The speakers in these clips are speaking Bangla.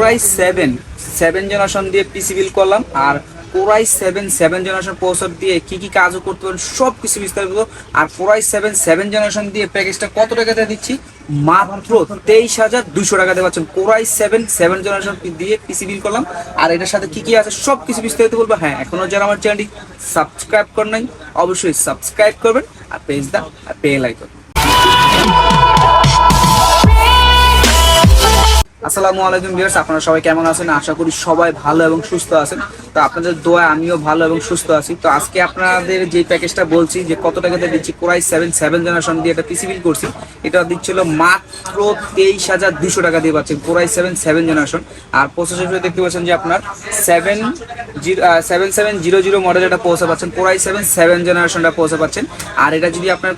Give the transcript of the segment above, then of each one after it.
কোরাই সেভেন সেভেন জেনারেশন দিয়ে পিসি বিল করলাম, আর core i seven seven generation processor দিয়ে কি কি কাজও করতে পারেন সব কিছু বিস্তারিত আর core i seven seven generation দিয়ে প্যাকেজটা কত টাকাতে দিচ্ছি? মাত্র তেইশ হাজার দুশো টাকাতে পাচ্ছেন। কোরাই সেভেন সেভেন জেনারেশন দিয়ে পিসি বিল করলাম, আর এটার সাথে কি কি আছে সব কিছু বিস্তারিত বলব। হ্যাঁ এখনও যারা আমার চ্যানেলটি সাবস্ক্রাইব করেন নাই, অবশ্যই সাবস্ক্রাইব করবেন, আর পেজ দা আর পে লাইক আসসালামু আলাইকুম ভিউয়ার্স, আপনারা সবাই কেমন আছেন? আশা করি সবাই ভালো এবং সুস্থ আছেন। তো আপনাদের দোয়া, আমিও ভালো এবং সুস্থ আছি। তো আজকে আপনাদের যে প্যাকেজটা বলছি, যে কত টাকাতে দিচ্ছি কোরাই সেভেন সেভেন জেনারেশন দিয়ে একটা পিসি বিল করছি, এটা দিচ্ছিল মাত্র তেইশ হাজার দুশো টাকা দিয়ে পাচ্ছেন core i seven seven generation. R processor দেখতে পাচ্ছেন যে আপনার seven zero seven seven zero zero model এটা পৌঁছে পাচ্ছেন কোরাই সেভেন সেভেন জেনারেশনটা পৌঁছে পাচ্ছেন। আর এটা যদি আপনার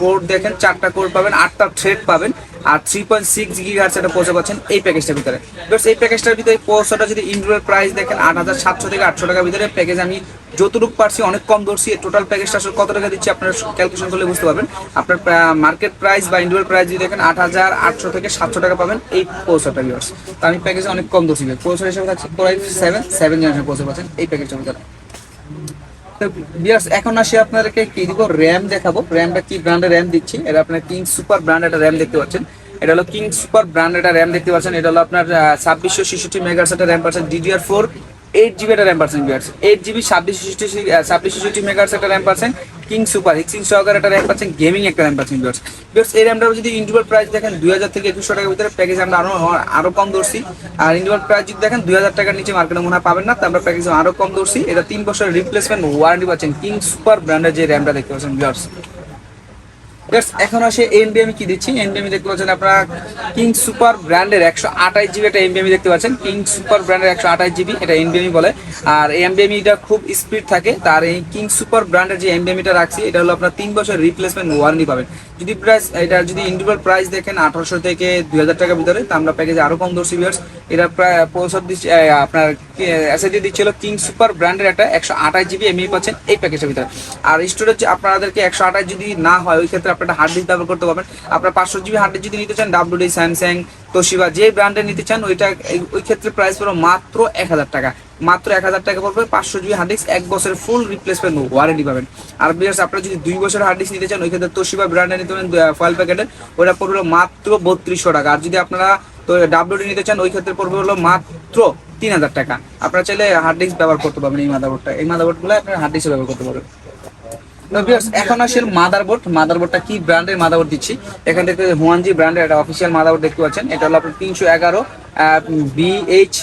কোড দেখেন, চারটা কোড পাবেন, আটটা থ্রেড পাবেন। আর থ্রি পয়েন্ট সিক্স গিগার্স এটা পৌঁছে পাচ্ছেন এই প্যাকেজটার ভিতরে। Because এই প্যাকেজটার ভিতরে পৌঁছাটা যদি ইন্ডোরের প্রাইস দেখেন, আট হাজার সাতশো থেকে আটশো টাকার ভিতরে প্যাকেজ আমি যতটুকু পারছি অনেক কম ধরছি। টোটাল প্যাকেজটা আসলে কত টাকা দিচ্ছি আপনার ক্যালকুলেশন করলে বুঝতে পারবেন। আপনার মার্কেট প্রাইস বা ইন্ডোরের প্রাইস যদি দেখেন, আট হাজার আটশো থেকে সাতশো টাকা পাবেন এই পৌঁছাটা ভিউয়ার্স তো আমি প্যাকেজে অনেক কম ধরছি পৌঁছা হিসেবে থাকছে কোরাই সেভেন সেভেন জেনারেশন পৌঁছে পাচ্ছেন এই প্যাকেজটার ভিতরে। তো এখন আসি আপনাদেরকে কি দিব? র্যাম দেখাবো। র্যামটা কি ব্র্যান্ডের র্যাম দিচ্ছি? এটা আপনার কিং সুপার ব্র্যান্ড একটা র্যাম দেখতে পাচ্ছেন। এটা হলো কিং সুপার ব্র্যান্ড একটা র্যাম দেখতে পাচ্ছেন। এটা হলো আপনার ছাব্বিশশো ছেষট্টি মেগাহার্স একটা র্যাম পাচ্ছেন। ডিডিআর ফোর এইট জিবি একটা র্যাম পাচ্ছেন বিয়ার্স এইট জিবি ছাব্বিশ ছেষট্টি ছাব্বিশ ছেষট্টি মেগাহার্স একটা র্যাম পাচ্ছেন। কিং সুপার হিক্সিং সহকার একটা র্যাম পাচ্ছেন গেমিং একটা র্যাম পাচ্ছেন বিয়ার্স বিয়ার্স এই র্যামটা যদি ইন্ডিভিজুয়াল প্রাইস দেখেন দুই হাজার থেকে একুশশো টাকার ভিতরে প্যাকেজ আমরা আরও আরও কম ধরছি। আর ইন্ডিভিজুয়াল প্রাইস যদি দেখেন দুই হাজার টাকার নিচে মার্কেটে মনে হয় পাবেন না তো আমরা প্যাকেজ আরও কম ধরছি। এটা তিন বছরের রিপ্লেসমেন্ট ওয়ারেন্টি পাচ্ছেন কিং সুপার ব্র্যান্ডের যে র্যামটা দেখতে পাচ্ছেন Guys, এখন আসে এনবিএমি কি দিচ্ছি? এনবিএমি দেখতে পাচ্ছেন আপনারা কিং সুপার ব্র্যান্ডের একশো আঠাশ জিবি একটা এনবিএমি দেখতে পাচ্ছেন। কিং সুপার ব্র্যান্ডের একশো আঠাশ জিবি এটা এনবিএমি বলে। আর এই এনবিএমিটা খুব স্পিড থাকে। তার এই কিং সুপার ব্র্যান্ডের যে এনবিএমিটা রাখছি, এটা হলো আপনার তিন বছর রিপ্লেসমেন্ট ওয়ারেন্টি পাবেন। যদি প্রাইস এটা যদি ইন্ডিভিজুয়াল প্রাইস দেখেন, আঠারোশো থেকে দুই হাজার টাকার ভিতরে, তো আমরা প্যাকেজে আরও কম ধরছি ভিউয়ার্স এটা প্রায় পৌঁছার দিচ্ছে আপনার এসএসডি দিচ্ছিল কিং সুপার ব্র্যান্ডের একটা একশো আঠাশ জিবি এমই পাচ্ছেন এই প্যাকেজের ভিতরে। আর স্টোরেজ আপনাদেরকে একশো আঠাশ যদি না হয়, ওই ক্ষেত্রে আপনারা হার্ড ডিস্ক ব্যবহার করতে পারবেন। আপনার পাঁচশো জিবি হার্ড ডিস্ক যদি নিতে চান ডাব্লিউডি স্যামসাং তোশিবা যে ব্র্যান্ডের নিতে চান, ওইটা ওই ক্ষেত্রে প্রাইস পড়বে মাত্র এক হাজার টাকা। মাত্র এক হাজার টাকা পড়বে পাঁচশো জিবি হার্ড ডিস্ক এক বছরের ফুল রিপ্লেসমেন্ট ওয়ারেন্টি পাবেন। আর বিয়ার্স আপনারা যদি দুই বছরের হার্ড ডিস্ক নিতে চান, ওই ক্ষেত্রে তোশিবা ব্র্যান্ডের নিতে পারেন ফয়েল প্যাকেটের ওটা পড়বে মাত্র বত্রিশশো টাকা। আর যদি আপনারা তো ডাব্লিউডি নিতে চান, ওই ক্ষেত্রে পড়বে হলো মাত্র তিন হাজার টাকা। আপনারা চাইলে হার্ড ডিস্ক ব্যবহার করতে পারবেন এই মাদাবোর্ডটা এই মাদাবোর্ডগুলো আপনারা হার্ড ডিস্ক ব্যবহার করতে পারবেন। এখন আসেন মাদারবোর্ড মাদারবোর্ডটা কি ব্র্যান্ডের মাদারবোর্ড দিচ্ছি? এখান থেকে হুয়ানজি ব্র্যান্ডের একটা অফিসিয়াল মাদারবোর্ড দেখতে পাচ্ছেন। এটা হলো আপনার তিনশো এগারো বিএইচ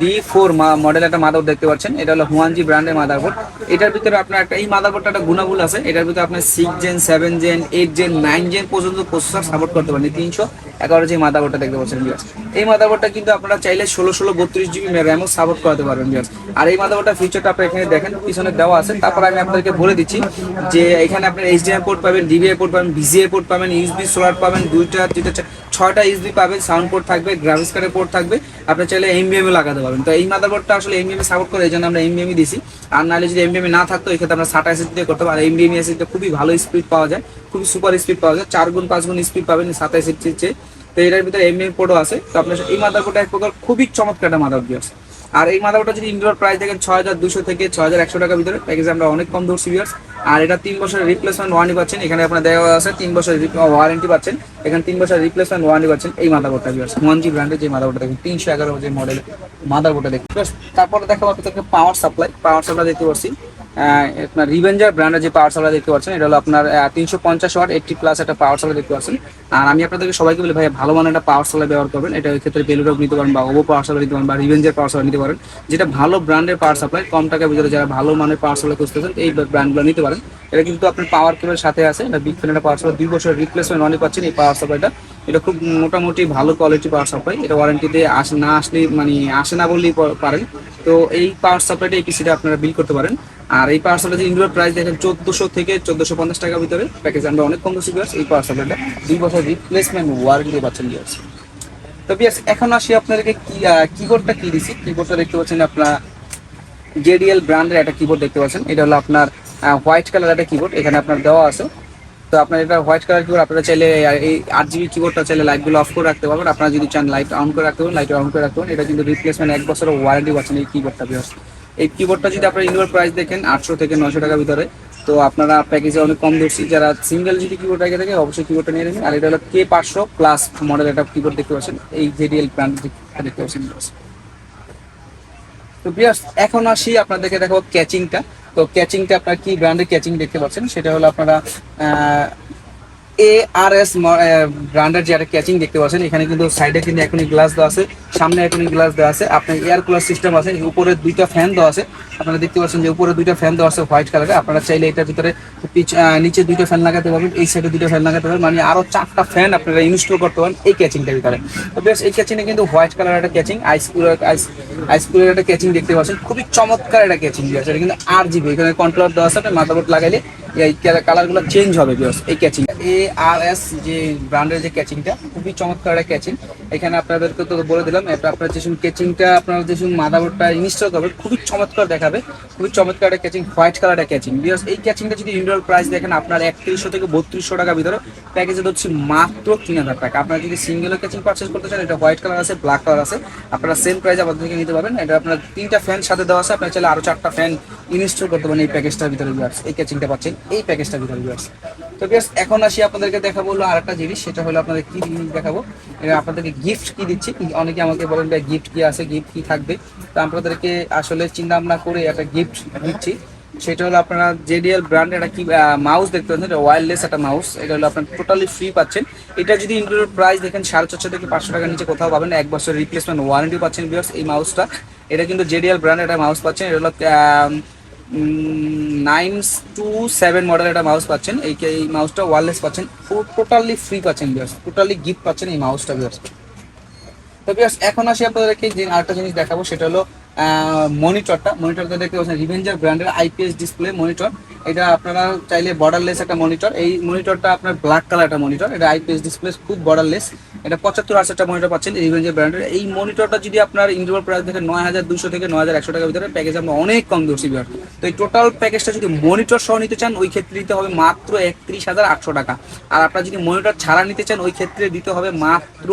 ডি ফোর মডেল একটা মাদারবোর্ড দেখতে পাচ্ছেন। এটা হলো হুয়ানজি ব্র্যান্ডের মাদারবোর্ড এটার ভিতরে আপনার একটা, এই মাদারবোর্ডটা একটা গুণাগুণ আছে। এটার ভিতরে আপনার six gen seven gen eight gen nine gen পর্যন্ত প্রসেসর সাপোর্ট করতে পারেন। তিনশো এগারো যে মাদারবোর্ডটা দেখতে পাচ্ছেন viewers। এই মাদারবোর্ডটা কিন্তু আপনারা চাইলে ষোলো ষোলো বত্রিশ জিবি র্যামও সাপোর্ট করাতে পারবেন viewers। আর এই মাদারবোর্ডটা ফিচারটা আপনি এখানে দেখেন, পিছনে দেওয়া আছে। তারপর আমি আপনাদেরকে বলে দিচ্ছি যে এখানে আপনার এইচডিএম পোর্ট পাবেন ডিবিআই পোর্ট পাবেন ভিজিএ পোর্ট পাবেন ইউএসবি সোলার পাবেন, দুইটা চা- ছয়টা ইউএসবি পাবেন সাউন্ড পোর্ট থাকবে গ্রাফিক্স কার্ডের পোর্ট থাকবে। আপনি চাইলে এমবিএমও লাগাতে পারবেন। তো এই মাদারবোর্ডটা আসলে এমবিএম সাপোর্ট করে, এই জন্য আমরা এমবিএমই দিছি। আর নাহলে যদি এমবিএম না থাকতো, এই ক্ষেত্রে আমরা সাটা এসএসডি দিয়ে করতে পারি এমবিএম এসএসডি খুবই ভালো স্পিড পাওয়া যায়, খুবই সুপার স্পিড পাওয়া যায়। চার গুণ, পাঁচ গুণ স্পিড পাবেন সাতা এসএসডির চেয়ে। তো এটার ভিতরে এমবিএম পোর্টও আছে। তো আপনার এই মাদারবোর্ডটা এক প্রকার খুবই চমৎকার একটা মাদারবোর্ড আছে। আর এই মাদারবোর্ডটা যদি ইন্ডোর প্রাইস দেখেন ছয় হাজার দুশো থেকে ছয় হাজার একশো টাকার ভিতরে প্যাকেজ আমরা অনেক কম ধরছি ভিউয়ার্স আর এটা তিন বছরের রিপ্লেসমেন্ট ওয়ারেন্টি পাচ্ছেন। এখানে আপনার দেওয়া আছে তিন বছরের ওয়ারেন্টি পাচ্ছেন। এখানে তিন বছরের রিপ্লেসমেন্ট ওয়ারেন্টি পাচ্ছেন এই মাদারবোর্ডটা ওয়ান জি ব্র্যান্ডের যে মাদারবোর্ডটা দেখুন, তিনশো এগারো যে মডেল মাদারবোর্ডটা দেখুন। তারপরে দেখাবো আপনাদেরকে পাওয়ার সাপ্লাই পাওয়ার সাপ্লাই দেখতে পাচ্ছি। আপনার রিভেঞ্জার ব্র্যান্ডের যে পাওয়ার সাপ্লাই দেখতে পাচ্ছেন, এটা হলো আপনার তিনশো পঞ্চাশ ওয়াট এইটটি প্লাস একটা পাওয়ার সাপ্লাই দেখতে পাচ্ছেন। আর আমি আপনাদেরকে সবাইকে বলি ভাই ভালো মানের একটা পাওয়ার সাপ্লাই ব্যবহার করবেন। এটা ওই ক্ষেত্রে বেলুরক নিতে পারেন বা ওভো পাওয়ার সাপ্লাই নিতে পারেন বা রিভেঞ্জার পাওয়ার সাপ্লাই নিতে পারেন। যেটা ভালো ব্র্যান্ডের পাওয়ার সাপ্লাই কম টাকার ভিতরে যারা ভালো মানের পাওয়ার সাপ্লাই খুঁজতেছেন, এই ব্র্যান্ডগুলো নিতে পারেন। এটা কিন্তু আপনার পাওয়ার কেবল সাথে আছে। এটা বিগ ফ্যানের পাওয়ার সাপ্লাই দুই বছর রিপ্লেসমেন্ট অনেক পাচ্ছেন এই পাওয়ার সাপ্লাইটা এটা খুব মোটামুটি ভালো কোয়ালিটি পাওয়ার সাপ্লাই এটা ওয়ারেন্টিতে আসে, না আসলে মানে আসে না বললেই পারেন। তো এই পাওয়ার সাপ্লাইটা এই পিসিটা আপনারা বিল করতে পারেন। আর এই পাওয়ার সাপ্লাই ইন্ডোর প্রাইস দেখেন চোদ্দশো থেকে চোদ্দশো পঞ্চাশ টাকার ভিতরে। প্যাকেজ আমরা অনেক কম দোষী এই পাওয়ার সাপ্লাইটা দুই বছর রিপ্লেসমেন্ট ওয়ারেন্টি পাচ্ছেন বিয়ার্স তো বিয়ার্স এখন আসি আপনাদেরকে কি কিবোর্ডটা কি দিছি? কিবোর্ডটা দেখতে পাচ্ছেন আপনার জেডিএল ব্র্যান্ডের একটা কিবোর্ড দেখতে পাচ্ছেন। এটা হলো আপনার হোয়াইট কালার একটা কিবোর্ড এখানে আপনার দেওয়া আছে। তো আপনার এটা হোয়াইট কালার কিবোর্ড আপনারা চাইলে এই আট জিবি কিবোর্ডটা চাইলে লাইটগুলো অফ করে রাখতে পারবেন। আপনারা যদি চান লাইট অন করে রাখতে পারেন লাইট অন করে রাখতে পারেন এটা কিন্তু রিপ্লেসমেন্ট এক বছরের ওয়ারেন্টি পাচ্ছেন এই কিবোর্ডটা বিকজ এই কিবোর্ডটা যদি আপনার ইনডোর প্রাইস দেখেন, আটশো থেকে নশো টাকার ভিতরে, তো আপনারা প্যাকেজে অনেক কম ধরছি। যারা সিঙ্গেল যদি কিবোর্ড রেখে থাকে, অবশ্যই কিবোর্ডটা নিয়ে নেবেন। আর এটা হলো কে পাঁচশো প্লাস মডেল একটা কিবোর্ড দেখতে পাচ্ছেন। এই জেডিএল ব্র্যান্ড দেখতে পাচ্ছেন। তো বিয়াস এখন আসি আপনাদেরকে দেখো ক্যাচিংটা তো ক্যাচিংটা আপনার কি ব্র্যান্ডের ক্যাচিং দেখতে পাচ্ছেন? সেটা হলো আপনারা এ আর এস ব্র্যান্ডের যে একটা ক্যাচিং দেখতে পাচ্ছেন, এখানে কিন্তু সাইডে কিন্তু এখনই গ্লাস দেওয়া আছে, সামনে এখনই গ্লাস দেওয়া আছে, আপনার এয়ার কুলার সিস্টেম আছে উপরে দুইটা ফ্যান দেওয়া আছে, আপনারা দেখতে পাচ্ছেন যে উপরে দুইটা ফ্যান দেওয়া আছে হোয়াইট কালারে আপনারা চাইলে এটার ভিতরে নিচে দুইটা ফ্যান লাগাতে পারবেন, এই সাইডে দুইটা ফ্যান লাগাতে পারবেন মানে আরও চারটা ফ্যান আপনারা ইনস্টল করতে পারেন এই ক্যাচিংটার ভিতরে। তো বেশ, এই ক্যাচিংটা কিন্তু হোয়াইট কালার একটা casing ice cooler ice ice cooler একটা ক্যাচিং দেখতে পাচ্ছেন, খুবই চমৎকার একটা ক্যাচিং দিয়ে আছে, এটা কিন্তু আর জিবি এখানে কন্ট্রোলার দেওয়া আছে, আপনি মাদারবোর্ড লাগাইলে এই কালারগুলো চেঞ্জ হবে বিকজ এই ক্যাচিং এ আর এস যে ব্র্যান্ডের যে ক্যাচিংটা খুবই চমৎকার একটা ক্যাচিং এখানে আপনাদেরকে তো বলে দিলাম, এটা আপনার যে ক্যাচিংটা আপনার যে মাদারবোর্ডটা ইনস্টল করবেন খুবই চমৎকার দেখাবে। খুবই চমৎকার একটা ক্যাচিং হোয়াইট কালার একটা ক্যাচিং বিকজ এই ক্যাচিংটা যদি ইন্ডোর প্রাইস দেখেন, আপনার একত্রিশশো থেকে বত্রিশশো টাকা ভিতরে প্যাকেজে হচ্ছে মাত্র তিন হাজার টাকা। আপনারা যদি সিঙ্গেল ক্যাচিং পারচেস করতে চান, এটা হোয়াইট কালার আছে ব্ল্যাক কালার আছে, আপনারা সেম প্রাইস আমাদের থেকে নিতে পারবেন। এটা আপনার তিনটা ফ্যান সাথে দেওয়া আছে, আপনার চাইলে আরও চারটা ফ্যান ইনস্টল করতে পারেন এই প্যাকেজটার ভিতরে এই ক্যাচিংটা পাচ্ছেন। এই প্যাকেজটার ভিতরে ভিউয়ার্স তো ভিউয়ার্স এখন আসি আপনাদেরকে দেখাবো হলো আরেকটা জিনিস, সেটা হলো আপনাদের কি জিনিস দেখাবো। আপনাদেরকে গিফট কি দিচ্ছি? অনেকে আমাকে বলেন, ভাই গিফট কি আছে? গিফট কি থাকবে? তো আপনাদেরকে আসলে চিন্তা ভাবনা করে একটা গিফট দিচ্ছি। সেটা হলো আপনারা জেডিএল ব্র্যান্ডের একটা কি মাউস দেখতে পাচ্ছেন, এটা ওয়্যারলেস একটা মাউস এটা হলো আপনার টোটালি ফ্রি পাচ্ছেন। এটা যদি ইনক্লুড প্রাইস দেখেন, সাড়ে চারশো থেকে পাঁচশো টাকার নিচে কোথাও পাবেন এক বছর রিপ্লেসমেন্ট ওয়ারেন্টি পাচ্ছেন বিয়ার্স এই মাউসটা এটা কিন্তু জেডিএল ব্র্যান্ডের একটা মাউস পাচ্ছেন। এটা হলো নাইন টু সেভেন মডেল একটা মাউস পাচ্ছেন। এই এই মাউসটা ওয়ারলেস পাচ্ছেন। টোটালি ফ্রি পাচ্ছেন বিয়ার্স টোটালি গিফট পাচ্ছেন এই মাউসটা বিয়ার্স তো বিয়ার্স এখন আসি আপনাদেরকে যে আরেকটা জিনিস দেখাবো, সেটা হলো মনিটরটা মনিটরটা দেখতে পাচ্ছেন রিভেঞ্জার ব্র্যান্ডের আইপিএস ডিসপ্লে মনিটর এটা আপনারা চাইলে বর্ডারলেস একটা মনিটর এই মনিটরটা আপনার ব্ল্যাক কালার একটা মনিটর এটা আইপিএস ডিসপ্লে খুব বর্ডারলেস এটা পঁচাত্তর আশি একটা মনিটর পাচ্ছেন রিভেঞ্জার ব্র্যান্ডের এই মনিটরটা যদি আপনার ইন্ডোর প্রাইস থেকে নয় হাজার দুশো থেকে নয় হাজার একশো টাকার ভিতরে প্যাকেজ আমরা অনেক কম দর্শি বিয়ার তো এই টোটাল প্যাকেজটা যদি মনিটর সহ নিতে চান, ওই ক্ষেত্রে দিতে হবে মাত্র একত্রিশ হাজার আটশো টাকা। আর আপনারা যদি মনিটর ছাড়া নিতে চান, ওই ক্ষেত্রে দিতে হবে মাত্র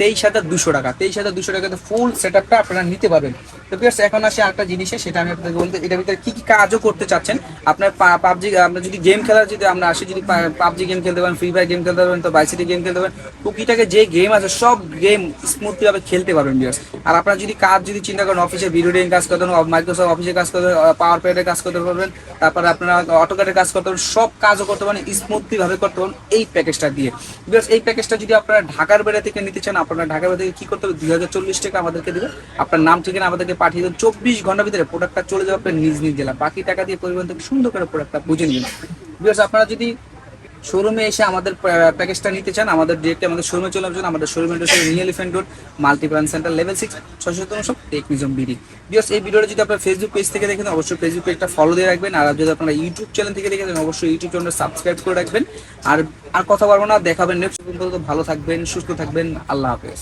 তেইশ হাজার দুশো টাকা। তেইশ হাজার দুশো টাকাতে ফুল সেট আপটা আপনারা নিতে পারবেন। তো বিয়ার্স এখন আসে একটা জিনিসে, সেটা আমি আপনাদের বলতে এটার ভিতরে কী কী কাজও করতে চাচ্ছেন? আপনার পাবজি আপনার যদি গেম খেলার যদি আমরা আসি যদি পাবজি গেম খেলতে পারেন ফ্রি ফায়ার গেম খেলতে পারবেন তো বাইসিটি গেম খেলতে পারেন, টুকিটাকে যে গেম আছে, সব গেম স্মুথলি ভাবে খেলতে পারবেন বিয়ার্স আর আপনারা যদি কাজ যদি চিন্তা করেন অফিসে ভিডিও কাজ করতে পারেন মাইক্রোসফট অফিসে কাজ করতে পাওয়ার পয়েন্টের কাজ করতে পারবেন, তারপরে আপনারা অটোকারের কাজ করতে পারবেন সব কাজও করতে পারেন স্মুথলি ভাবে করতে পারেন, এই প্যাকেজটা দিয়ে। বিকজ এই প্যাকেজটা যদি আপনারা ঢাকার বেড়া থেকে নিতে চান আপনারা বেড়া থেকে কি করতে হবে? দুই হাজার চল্লিশ টাকা আমাদেরকে দেবে আপনার নাম, ঠিকানা আমাদেরকে পাঠিয়ে দেবেন। চব্বিশ ঘণ্টার ভিতরে প্রোডাক্টটা চলে যাবে আপনার নিজ নিজ জেলা বাকি টাকা দিয়ে পরিবহন থেকে সুন্দর করে প্রোডাক্টটা বুঝে নিন বিকজ আপনারা যদি শোরুমে এসে আমাদের প্যাকেজটা নিতে চান, আমাদের ডিরেক্ট আমাদের শোরুমে চলে আসবেন আমাদের শোরুমের New Elephant Road multi branch centre level six ছশো সব টেকনিজম বিডি বিকজ এই ভিডিওটা যদি আপনার ফেসবুক পেজ থেকে দেখেন, অবশ্যই ফেসবুক পেজটা ফলো দিয়ে রাখবেন, আর যদি আপনারা ইউটিউব চ্যানেল থেকে দেখে দেখেন অবশ্যই ইউটিউব চ্যানেল সাবস্ক্রাইব করে রাখবেন। আর আর কথা বলব না, দেখাবেন নেক্সট পর্যন্ত ভালো থাকবেন, সুস্থ থাকবেন, আল্লাহ হাফেজ।